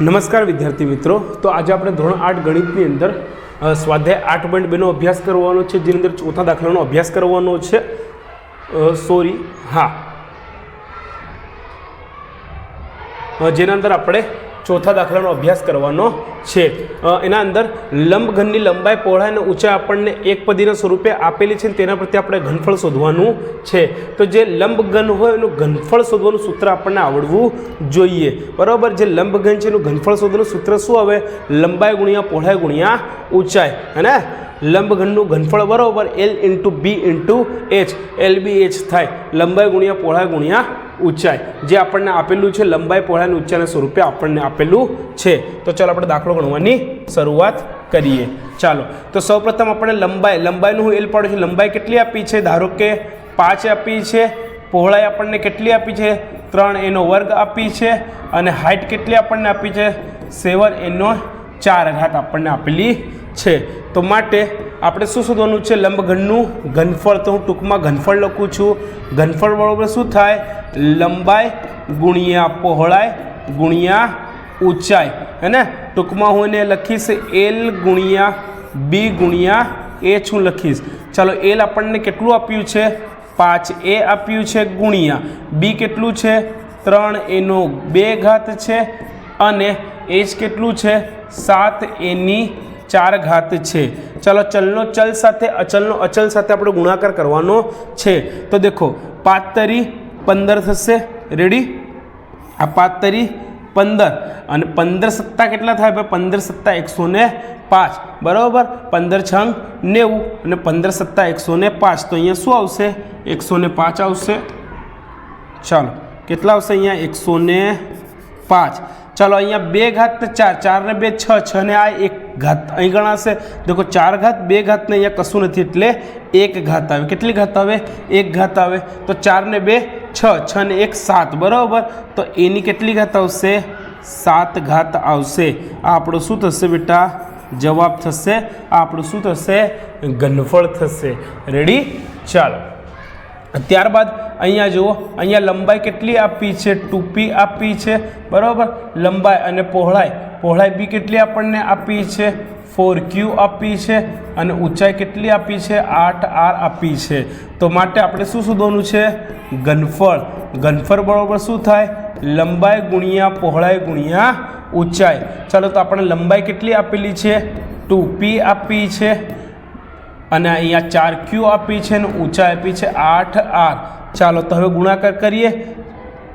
નમસ્કાર વિદ્યાર્થી મિત્રો. તો આજે આપણે ધોરણ આઠ ગણિતની અંદર સ્વાધ્યાય આઠ પોઈન્ટ બેનો અભ્યાસ કરવાનો છે, જેની અંદર ચોથા દાખલાનો અભ્યાસ કરવાનો છે. સોરી, હા. જેના અંદર આપણે ચોથા દાખલાનો અભ્યાસ કરવાનો છે. એના અંદર લંબઘનની લંબાઈ, પહોળાઈ અને ઊંચાઈ આપણને એક પદીના સ્વરૂપે આપેલી છે અને તેના પરથી આપણે ઘનફળ શોધવાનું છે. તો જે લંબઘન હોય એનું ઘનફળ શોધવાનું સૂત્ર આપણને આવડવું જોઈએ. બરાબર? જે લંબઘન છે એનું ઘનફળ શોધવાનું સૂત્ર શું આવે? લંબાઈ ગુણ્યા, પહોળાઈ ગુણ્યા, ઊંચાઈ. હે લંબઘનનું ઘનફળ બરાબર? L into B into H L B H થાય. લંબાઈ ગુણ્યા, પહોળાઈ ગુણ્યા ઊંચાઈ. જે આપણને આપેલું છે લંબાઈ, પહોળાઈ અને ઊંચાઈના સ્વરૂપે આપણને આપેલું છે. તો ચાલો આપણે દાખલો ગણવાની શરૂઆત કરીએ. ચાલો. તો સૌપ્રથમ આપણે લંબાઈ. લંબાઈનું હું એલ પાડું છું. લંબાઈ કેટલી આપી છે? ધારો કે પાંચ આપી છે. પહોળાઈ આપણને કેટલી આપી છે? ત્રણ એનો વર્ગ આપી છે. અને હાઇટ કેટલી આપણને આપી છે? સેવન એનો ચાર ઘાત આપણને આપેલી છે. તો માટે આપણે શું શોધવાનું છે? લંબઘનનું ઘનફળ. તો હું ટૂંકમાં ઘનફળ લખું છું. ઘનફળ બરાબર શું થાય? લંબાઈ ગુણ્યા પહોળાઈ ગુણ્યા ઊંચાઈ હેને? ટૂંકમાં હું એને લખીશ એલ ગુણ્યા બી ગુણ્યા એચ હું લખીશ. ચાલો, એલ આપણને કેટલું આપ્યું છે? પાંચ એ આપ્યું છે ગુણ્યા. બી કેટલું છે? ત્રણ એનો બે ઘાત છે. અને એચ કેટલું છે? સાત એની ચાર ઘાત છે. ચાલો, ચલનો ચલ સાથે અચલનો અચલ સાથે આપણે ગુણાકાર કરવાનો છે. તો દેખો પાંચ તરી પંદર થશે. રેડી આ પાંચ પંદર. અને પંદર સત્તા કેટલા થાય ભાઈ? પંદર સત્તા એકસો ને પાંચ. બરાબર? પંદર છંગ નેવું. અને પંદર સત્તા એકસો ને પાંચ. તો અહીંયા શું આવશે? એકસો ને પાંચ આવશે. ચાલો. કેટલા આવશે અહીંયા? એકસો ને પાંચ. ચાલો, અહીંયા બે ઘાત ચાર. ચાર ને બે છ. છ ને આ એક ઘાત અહીં ગણાશે. દેખો, ચાર ઘાત, બે ઘાતને અહીંયા કશું નથી એટલે એક ઘાત આવે. કેટલી ઘાત આવે? એક ઘાત આવે. તો ચાર ને બે છ છ ને એક, સાત. બરાબર? તો એની કેટલી ઘાત આવશે? સાત ઘાત આવશે. આ આપણો શું થશે બેટા? જવાબ થશે. આ આપણું શું થશે? ઘનફળ થશે. રેડી ચાલો. ત્યારબાદ અહીંયા જુઓ. અહીંયા લંબાઈ કેટલી આપી છે? ટૂપી આપી છે. બરાબર? લંબાઈ અને પહોળાઈ. પહોળાઈ બી કેટલી આપણને આપી છે? ફોર ક્યુ આપી છે અને ઊંચાઈ કેટલી આપી છે? આઠ આર આપી છે. તો માટે આપણે શું શોધવાનું છે? ઘનફળ. ઘનફળ બરાબર શું થાય? લંબાઈ ગુણ્યા પહોળાઈ ગુણ્યા ઊંચાઈ. ચાલો તો આપણે લંબાઈ કેટલી આપેલી છે? ટુ પી આપી છે. અને અહીંયા ચાર ક્યુ આપી છે અને ઊંચાઈ આપી છે આઠ આર. ચાલો તો હવે ગુણાકાર કરીએ.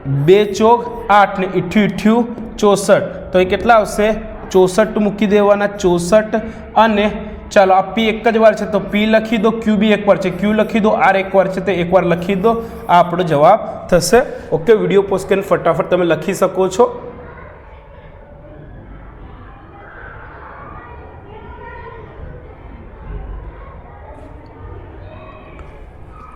બે ચોક આઠ ને ઇઠ્યું ઇઠ્યું ચોસઠ. તો એ કેટલા આવશે? ચોસઠ મૂકી દેવાના, ચોસઠ અને ચાલો આ પી એક જ વાર છે, તો પી લખી દો ક્યુ બી એક વાર છે ક્યુ લખી દો આર એક વાર છે, તો એકવાર લખી દો, આ આપણો જવાબ થશે. ઓકે વીડિયો પોસ્ટ કરીને ફટાફટ તમે લખી શકો છો.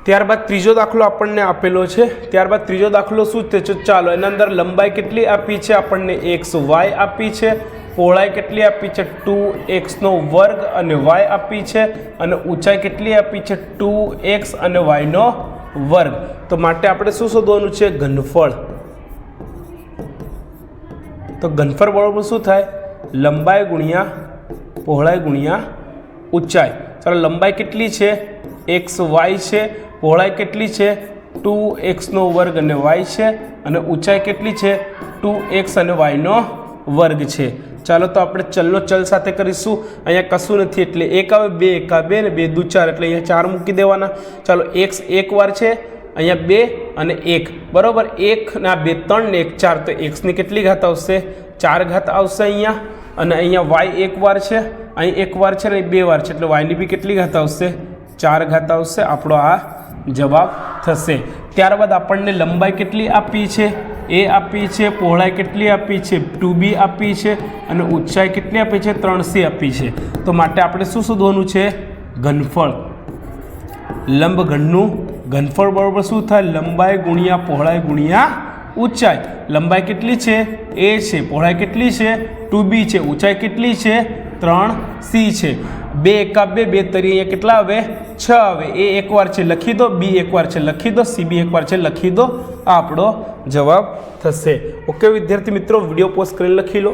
ત્યારબાદ ત્રીજો દાખલો આપણને આપેલો છે. ત્યારબાદ ત્રીજો દાખલો શું છે? ચાલો, એના અંદર લંબાઈ કેટલી આપી છે? આપણને એકસો વાય આપી છે. પહોળાઈ કેટલી આપી છે? ટુ એક્સનો વર્ગ અને વાય આપી છે અને ઊંચાઈ કેટલી આપી છે? ટુ એક્સ અને વાયનો વર્ગ. તો માટે આપણે શું શોધવાનું છે? ઘનફળ. તો ઘનફળ બરોબર શું થાય? લંબાઈ ગુણ્યા પહોળાઈ ગુણ્યા ઊંચાઈ. ચાલો, લંબાઈ કેટલી છે? એક્સ વાય છે. પહોળાઈ કેટલી છે? ટુ એક્સનો વર્ગ અને વાય છે. અને ઊંચાઈ કેટલી છે? ટુ એક્સ અને વાયનો વર્ગ છે. ચાલો તો આપણે ચલનો ચલ સાથે કરીશું. અહીંયા કશું નથી એટલે એક આવે, બે એક બે ને બે, દુ ચાર. એટલે અહીંયા ચાર મૂકી દેવાના. ચાલો એક્સ એક વાર છે, અહીંયા બે અને એક. બરાબર? એક ને આ બે, ત્રણ ને એક, ચાર. તો એક્સની કેટલી ઘાત આવશે? ચાર ઘાત આવશે અહીંયા. અને અહીંયા વાય એક વાર છે, અહીં એક વાર છે ને બે વાર છે. એટલે વાયની બી કેટલી ઘાત આવશે? ચાર ઘાત આવશે. આપણો આ જવાબ થશે. ત્યારબાદ આપણને લંબાઈ કેટલી આપી છે? એ આપી છે, પહોળાઈ કેટલી આપી છે, ટુ બી આપી છે અને ઊંચાઈ કેટલી આપી છે, ત્રણ સી આપી છે. તો માટે આપણે શું શોધવાનું છે? ઘનફળ. લંબઘનનું ઘનફળ બરોબર શું થાય? લંબાઈ ગુણ્યા પહોળાઈ ગુણ્યા ઊંચાઈ લંબાઈ કેટલી છે? એ છે, પહોળાઈ કેટલી છે? ટુ બી છે, ઊંચાઈ કેટલી છે? ત્રણ સી છે. બે એકા બે બે તરી અહીંયા કેટલા આવે? છ આવે. એ એકવાર છે, લખી દો. બી એકવાર છે, લખી દો. સી બી એકવાર છે, લખી દો. આપણો જવાબ થશે. ઓકે વિદ્યાર્થી મિત્રો વીડિયો પોસ્ટ કરી લખી લો.